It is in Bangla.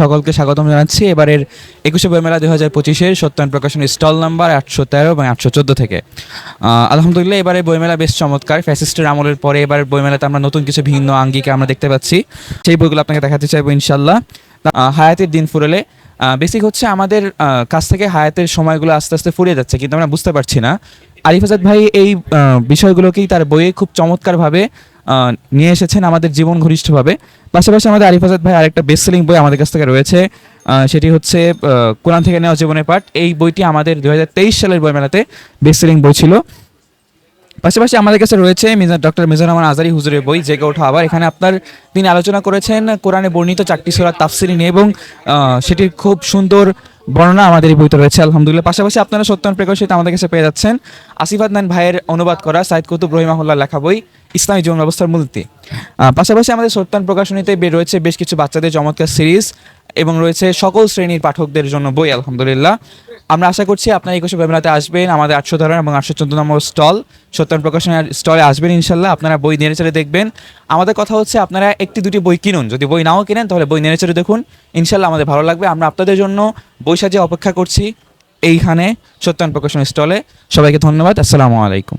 সকলকে স্বাগতম জানাচ্ছি। এবারের একুশে বইমেলা দুই হাজার পঁচিশের সত্যায়ন প্রকাশনের স্টল নাম্বার আটশো তেরো এবং আটশো চোদ্দ থেকে। আলহামদুলিল্লাহ, এবারে বইমেলা বেশ চমৎকার। ফ্যাসিস্টের আমলের পরে এবার বইমেলাতে আমরা নতুন কিছু ভিন্ন আঙ্গিকে আমরা দেখতে পাচ্ছি। সেই বইগুলো আপনাকে দেখাতে চাইব ইনশাল্লাহ হায়াতের দিন ফুরলে। বেসিক হচ্ছে আমাদের কাছ থেকে হায়াতের সময়গুলো আস্তে আস্তে ফুরিয়ে যাচ্ছে, কিন্তু আমরা বুঝতে পারছি না। আরিফ আজাদ ভাই, এই বিষয়গুলোকেই তার বইয়ে খুব চমৎকারভাবে নিয়ে এসেছেন আমাদের জীবন ঘনিষ্ঠভাবে পাশাপাশি আমাদের আরিফ আজাদ ভাই আরেকটা বেস্ট সেলিং বই আমাদের কাছ থেকে রয়েছে সেটি হচ্ছে কোরআন থেকে নেওয়া জীবনের পাঠ। এই বইটি আমাদের দু হাজার তেইশ সালের বইমেলাতে বেস্ট সেলিং বই ছিল। পাশাপাশি আমাদের কাছে রয়েছে মিজান, ডক্টর মিজান রহমান আজারি হুজুরের বই, জেগে ওঠা আবার। এখানে আপনার তিনি আলোচনা করেছেন কোরআনে বর্ণিত চারটি সুরা তাফসিরি নিয়ে এবং সেটির খুব সুন্দর বর্ণনা আমাদের এই বইতে রয়েছে। আলহামদুলিল্লাহ। পাশাপাশি আপনারা সত্যায়ন প্রেকশিত আমাদের কাছে পেয়ে যাচ্ছেন আসিফাদ নাইন ভাইয়ের অনুবাদ করা সাইদ কুতুব রহিমাহুল্লাহ লেখা বই, ইসলামী জীবন ব্যবস্থার মূলনীতি পাশাপাশি আমাদের সত্যায়ন প্রকাশনীতে রয়েছে বেশ কিছু বাচ্চাদের চমৎকার সিরিজ এবং রয়েছে সকল শ্রেণির পাঠকদের জন্য বই, আলহামদুলিল্লাহ। আমরা আশা করছি আপনার একুশে বেমেলাতে আসবেন আমাদের আটশো ধরন এবং আটশো চোদ্দ নম্বর স্টল সত্যান প্রকাশনের স্টলে আসবেন ইনশাল্লাহ, আপনারা বই নেড়ে চড়ে দেখবেন। আমাদের কথা হচ্ছে আপনারা একটি দুটি বই কিনুন, যদি বই নাও কিনেন তাহলে বই নেড়ে চড়ে দেখুন, ইনশাল্লাহ আমাদের ভালো লাগবে। আমরা আপনাদের জন্য বই সাজিয়ে অপেক্ষা করছি এইখানে সত্যান প্রকাশনের স্টলে। সবাইকে ধন্যবাদ, আসসালামু আলাইকুম।